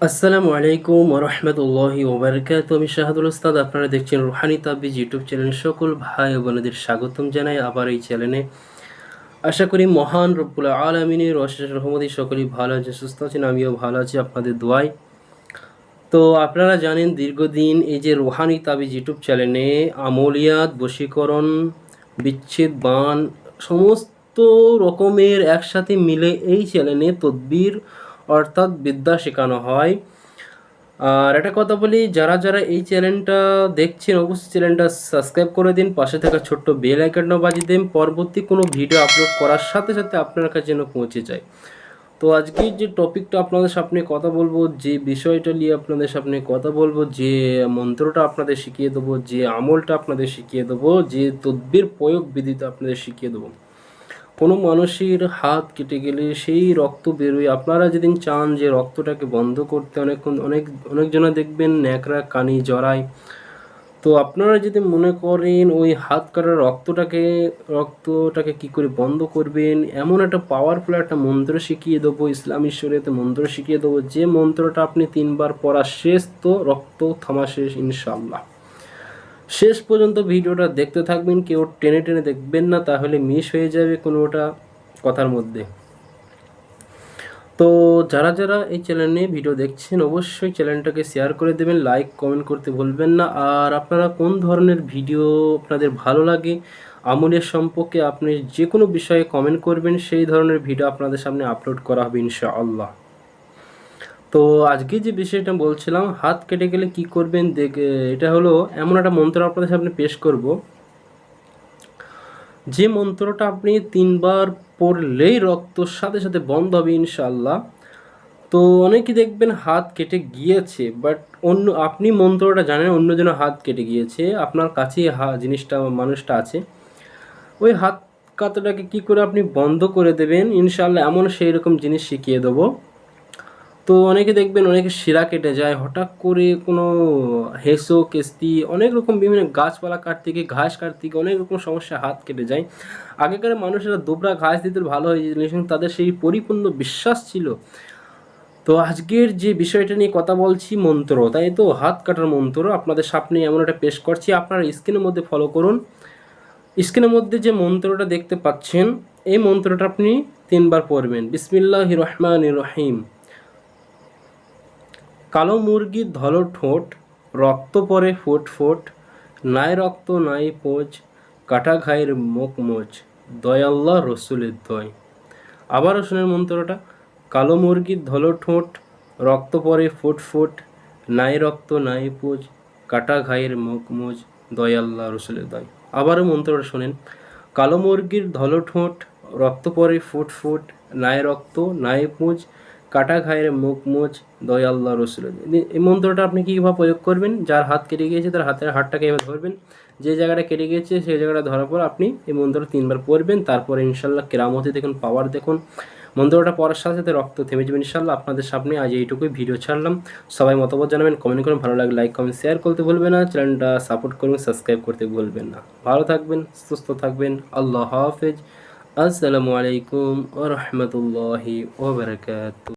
আসসালামু আলাইকুম রহমতুল্লাহি ওবরকাত আমি শাহাদুল উস্তাদ আপনারা দেখছেন রুহানি তাবিজ ইউটিউব চ্যানেল সকল ভাই ও বোনদের স্বাগতম জানাই আবার এই চ্যানেলে। আশা করি মহান রব্বুল আলমিনের অশেষ রহমতি সকলেই ভালো আছে সুস্থ আছেন, আমিও ভালো আছি আপনাদের দোয়াই তো আপনারা জানেন দীর্ঘদিন এই যে রুহানি তাবিজ ইউটিউব চ্যানেলে আমলিয়াত, বশীকরণ, বিচ্ছেদ, বান, সমস্ত রকমের একসাথে মিলে এই চ্যানেলে তদবির অর্থাৎ বিদ্যা শেখানো হয়। আর একটা কথা বলি, যারা যারা এই চ্যানেলটা দেখছেন, অবশ্যই চ্যানেলটা সাবস্ক্রাইব করে দিন, পাশে থাকা ছোট্ট বেল আইকনটা বাজিয়ে দিন। পরবর্তী কোনো ভিডিও আপলোড করার সাথে সাথে আপনার কাছে যেন পৌঁছে যায়। তো আজকে যে টপিকটা আপনাদের সামনে কথা বলব, যে বিষয়টা নিয়ে আপনাদের সামনে কথা বলব, যে মন্ত্রটা আপনাদের শিখিয়ে দেবো, যে আমলটা আপনাদের শিখিয়ে দেবো, যে তদ্বির প্রয়োগ বিধিটা আপনাদের শিখিয়ে দেবো। কোনো মানুষের হাত কেটে গেলে সেই রক্ত বেরোয়। আপনারা যেদিন চান যে রক্তটাকে বন্ধ করতে অনেকক্ষণ, অনেক, অনেকজনা দেখবেন ন্যাকড়া কানি জড়ায়। তো আপনারা যদি মনে করেন ওই হাত কাটার রক্তটাকে রক্তটাকে কি করে বন্ধ করবেন, এমন একটা পাওয়ারফুল একটা মন্ত্র শিখিয়ে দেবো, ইসলামী শরীয়তে মন্ত্র শিখিয়ে দেবো, যে মন্ত্রটা আপনি তিনবার পড়া শেষ তো রক্ত থামা শেষ ইনশাল্লাহ শেষ পর্যন্ত ভিডিওটা দেখতে থাকবেন, কেউ টেনে টেনে দেখবেন না, তাহলে মিস হয়ে যাবে কোনোটা কথার মধ্যে। তো যারা যারা এই চ্যানেলে ভিডিও দেখছেন, অবশ্যই চ্যানেলটাকে শেয়ার করে দেবেন লাইক কমেন্ট করতে ভুলবেন না। আর আপনারা কোন ধরনের ভিডিও আপনাদের ভালো লাগে, আমলের সম্পর্কে আপনি যে কোনো বিষয়ে কমেন্ট করবেন, সেই ধরনের ভিডিও আপনাদের সামনে আপলোড করা হবে ইনশাআল্লাহ। তো আজকে যে বিষয়টা বলছিলাম, হাত কেটে গেলে কি করবেন দেখ এটা হলো এমন একটা মন্ত্র আপনাদের সামনে পেশ করব। যে মন্ত্রটা আপনি তিনবার পড়লেই রক্তর সাথে সাথে বন্ধ হবে ইনশাল্লাহ তো অনেকে দেখবেন হাত কেটে গিয়েছে, বাট অন্য, আপনি মন্ত্রটা জানেন, অন্য অন্যজনের হাত কেটে গিয়েছে, আপনার কাছেই হা, জিনিসটা, মানুষটা আছে। ওই হাত কাতাটাকে কি করে আপনি বন্ধ করে দেবেন? ইনশাল্লাহ এমন সেই রকম জিনিস শিখিয়ে দেবো। তো অনেকে দেখবেন অনেকে শিরা কেটে যায়, হঠাৎ করে কোনো হেসো কেস্তি, অনেক রকম বিভিন্ন গাছপালা কাটতে গিয়ে, ঘাস কাটতে গিয়ে অনেক রকম সমস্যা হাত কেটে যায়। আগেকার মানুষেরা দুবরা ঘাস দিতে ভালো হয়ে যেত তাদের সেই পরিপূর্ণ বিশ্বাস ছিল। তো আজকের যে বিষয়টা নিয়ে কথা বলছি, মন্ত্র। তাই তো? হাত কাটার মন্ত্র। আপনাদের সামনে এমন একটা পেশ করছি। আপনারা স্ক্রিনের মধ্যে ফলো করুন। স্ক্রিনের মধ্যে যে মন্ত্রটা দেখতে পাচ্ছেন, এই মন্ত্রটা আপনি তিনবার পড়বেন। বিসমিল্লাহ রহমান রহিম। কালো মুরগির ধলো ঠোঁট, রক্ত পরে ফোট ফোট, নাই রক্ত নাই পোজ কাটা ঘায়ের মুখ মোচ দয়াল্লাহ রসুলের দয়। আবারও শোনেন মন্ত্রটা, কালো মুরগির ধলো ঠোঁট, রক্ত পরে ফোট ফোট, নাই রক্ত নাই পোজ কাটা ঘায়ের মুখ মোজ দয়াল্লাহ রসুলের দয়। আবারও মন্ত্রটা শোনেন, কালো মুরগির ধলো ঠোঁট, রক্ত পরে ফুট ফুট, নাই রক্ত নাই পুঁজ কাটা ঘায়ের মুখ মুচ দয় আল্লাহ রসুল। এই মন্ত্রটা আপনি কীভাবে প্রয়োগ করবেন? যার হাত কেটে গিয়েছে, তার হাতের হাতটাকে এভাবে ধরবেন। যে জায়গাটা কেটে গিয়েছে, সেই জায়গাটা ধরার পর আপনি এই মন্ত্রটা তিনবার পড়বেন। তারপরে ইনশাল্লাহ কেরামতি দেখুন, পাওয়ার দেখুন। মন্ত্রটা পড়ার সাথে সাথে রক্ত থেমে যাবে ইনশাল্লাহ। আপনাদের সামনে আজ এইটুকুই ভিডিও ছাড়লাম। সবাই মতামত জানাবেন কমেন্ট করুন। ভালো লাগে লাইক কমেন্ট শেয়ার করতে ভুলবেন না। চ্যানেলটা সাপোর্ট করুন সাবস্ক্রাইব করতে ভুলবেন না। ভালো থাকবেন, সুস্থ থাকবেন। আল্লাহ হাফেজ। আসসালামু আলাইকুম ও রহমতুল্লাহি ওবরাকাত